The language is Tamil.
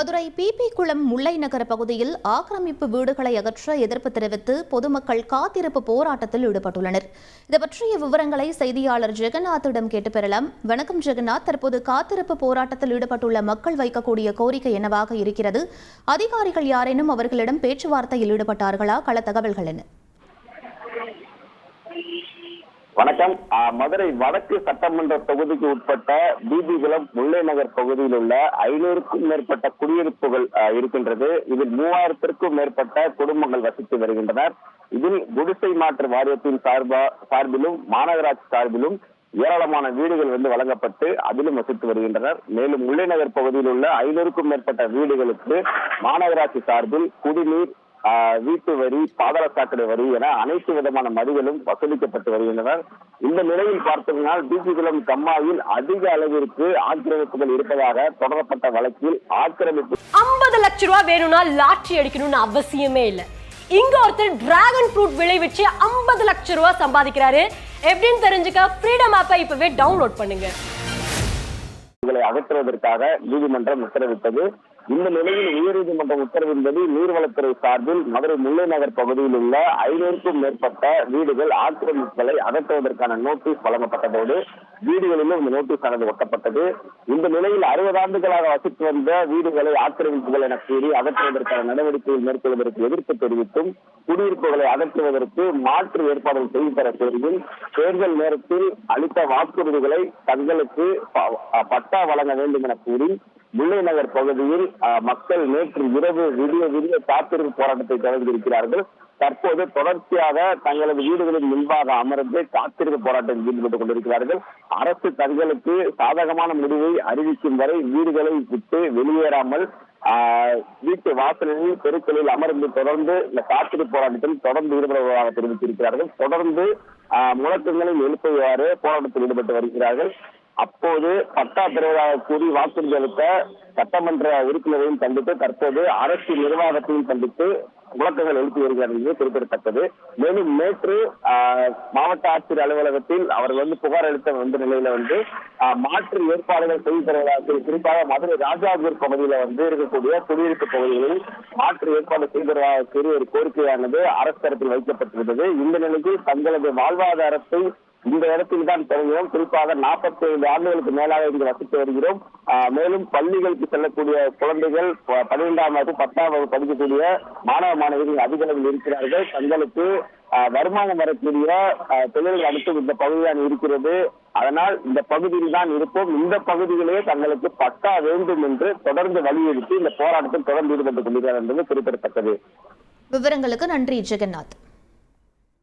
மதுரை பிபி குளம் முல்லை நகர பகுதியில் ஆக்கிரமிப்பு வீடுகளை அகற்ற எதிர்ப்பு தெரிவித்து பொதுமக்கள் காத்திருப்பு போராட்டத்தில் ஈடுபட்டுள்ளனர். இது பற்றிய விவரங்களை செய்தியாளர் ஜெகநாத்திடம் கேட்டு பெறலாம். வணக்கம் ஜெகநாத். தற்போது காத்திருப்பு போராட்டத்தில் ஈடுபட்டுள்ள மக்கள் வைக்கக்கூடிய கோரிக்கை என்னவாக இருக்கிறது? அதிகாரிகள் யாரேனும் அவர்களிடம் பேச்சுவார்த்தையில் ஈடுபட்டார்களா? கள தகவல்கள் என்ன? வணக்கம். மதுரை வடக்கு சட்டமன்ற தொகுதிக்கு உட்பட்ட பிபிகுளம் முல்லை நகர் பகுதியில் உள்ள ஐநூறுக்கும் மேற்பட்ட குடியிருப்புகள் இருக்கின்றது. இதில் மூவாயிரத்திற்கும் மேற்பட்ட குடும்பங்கள் வசித்து வருகின்றனர். இதில் குடிசை மாற்று வாரியத்தின் சார்பா சார்பிலும் மாநகராட்சி சார்பிலும் ஏராளமான வீடுகள் வந்து வழங்கப்பட்டு அதிலும் வசித்து வருகின்றனர். மேலும் முல்லை நகர் பகுதியில் உள்ள ஐநூறுக்கும் மேற்பட்ட வீடுகளுக்கு மாநகராட்சி சார்பில் குடிநீர் வீட்டு வரி பாதாள சாக்கடை வரி என அனைத்து விதமான மதிகளும் வசூலிக்கப்பட்டு வருகின்றனர். இந்த நிலையில் பார்த்தோம்னா டிசிகுளம் கம்மாயில் அதிக அளவிற்கு ஆக்கிரமிப்புகள் இருப்பதாக தொடரப்பட்ட வழக்கில் ஆக்கிரமிப்பு ஐம்பது லட்ச ரூபா வேணும்னா லாட்ரி அடிக்கணும்னு அவசியமே இல்ல. இங்க ஒருத்தர் டிராகன் ஃப்ரூட் விளைவிச்சு ஐம்பது லட்ச ரூபா சம்பாதிக்கிறாரு. எப்படின்னு தெரிஞ்சுக்க ஃப்ரீடம் ஆப்பை இப்பவே டவுன்லோட் பண்ணுங்க. இவர்களை அகற்றுவதற்காக நீதிமன்றம் உத்தரவிட்டது. இந்த நிலையில் உயர்நீதிமன்றம் உத்தரவின்படி நீர்வளத்துறை சார்பில் மதுரை முல்லை நகர் பகுதியில் உள்ள ஐநூறுக்கும் மேற்பட்ட வீடுகள் ஆக்கிரமிப்புகளை அகற்றுவதற்கான நோட்டீஸ் வழங்கப்பட்டதோடு வீடுகளிலும் இந்த நோட்டீஸ் ஆனது ஒட்டப்பட்டது. இந்த நிலையில் அறுபது ஆண்டுகளாக வசித்து வந்த வீடுகளை ஆக்கிரமிப்புகள் என கூறி அகற்றுவதற்கான நடவடிக்கைகள் மேற்கொள்வதற்கு எதிர்ப்பு தெரிவித்தும் குடியிருப்புகளை அகற்றுவதற்கு மாற்று ஏற்பாடுகள் செய்து தர கோரியும் தேர்தல் நேரத்தில் அளித்த வாக்குறுதிகளை தங்களுக்கு பட்டா வழங்க வேண்டும் என கூறி முல்லை நகர் பகுதியில் அஹ், மக்கள் நேற்று இரவு விடிய விடிய காத்திருப்பு போராட்டத்தை தொடர்ந்திருக்கிறார்கள் தற்போது தொடர்ச்சியாக தங்களது வீடுகளின் முன்பாக அமர்ந்து காத்திருப்பு போராட்டத்தில் ஈடுபட்டுக் கொண்டிருக்கிறார்கள். அரசு தங்களுக்கு சாதகமான முடிவை அறிவிக்கும் வரை வீடுகளை விட்டு வெளியேறாமல் ஆஹ், வீட்டு வாசலில் தெருக்களில் அமர்ந்து தொடர்ந்து இந்த காத்திருப்பு போராட்டத்தில் தொடர்ந்து ஈடுபடுவதாக தெரிவித்திருக்கிறார்கள். தொடர்ந்து ஆஹ், முழக்கங்களை எழுப்புவாறு போராட்டத்தில் ஈடுபட்டு வருகிறார்கள். அப்போது பட்டா பெறுவதாக கூறி வாக்குறுதி அளித்த சட்டமன்ற உறுப்பினரையும் கண்டித்து தற்போது அரசு நிர்வாகத்தையும் கண்டித்து முழக்கங்கள் எழுப்பி வருகிறார் என்பது குறிப்பிடத்தக்கது. மேலும் நேற்று மாவட்ட ஆட்சியர் அலுவலகத்தில் அவர்கள் வந்து புகார் அளித்த வந்த நிலையில வந்து மாற்று ஏற்பாடுகள் செய்து தருவதாக குறிப்பாக மதுரை ராஜாபூர் பகுதியில வந்து இருக்கக்கூடிய குடியிருப்பு பகுதிகளில் மாற்று ஏற்பாடு செய்து தருவதாக கூறி ஒரு கோரிக்கையானது அரசு தரப்பில் வைக்கப்பட்டிருந்தது. இந்த நிலையில் தங்களது வாழ்வாதாரத்தை இந்த இடத்தில் தான் தொடங்குகிறோம் குறிப்பாக 45 ஐந்து ஆண்டுகளுக்கு மேலாக இங்கு வசித்து வருகிறோம். மேலும் பள்ளிகளுக்கு செல்லக்கூடிய குழந்தைகள் பன்னிரெண்டாம் வகுப்பு பத்தாம் வகுப்பு படிக்கக்கூடிய மாணவ மாணவிகள் அதிக அளவில் இருக்கிறார்கள். தங்களுக்கு வருமானம் வரக்கூடிய ஆஹ் தொழில்கள் அனைத்தும் இந்த பகுதிதான் இருக்கிறது. அதனால் இந்த பகுதியில் தான் இருப்போம். இந்த பகுதியிலேயே தங்களுக்கு பட்டா வேண்டும் என்று தொடர்ந்து வலியுறுத்தி இந்த போராட்டத்தில் தொடர்ந்து ஈடுபட்டுக் கொண்டிருக்கிறார் என்பது குறிப்பிடத்தக்கது. விவரங்களுக்கு நன்றி ஜெகநாத்.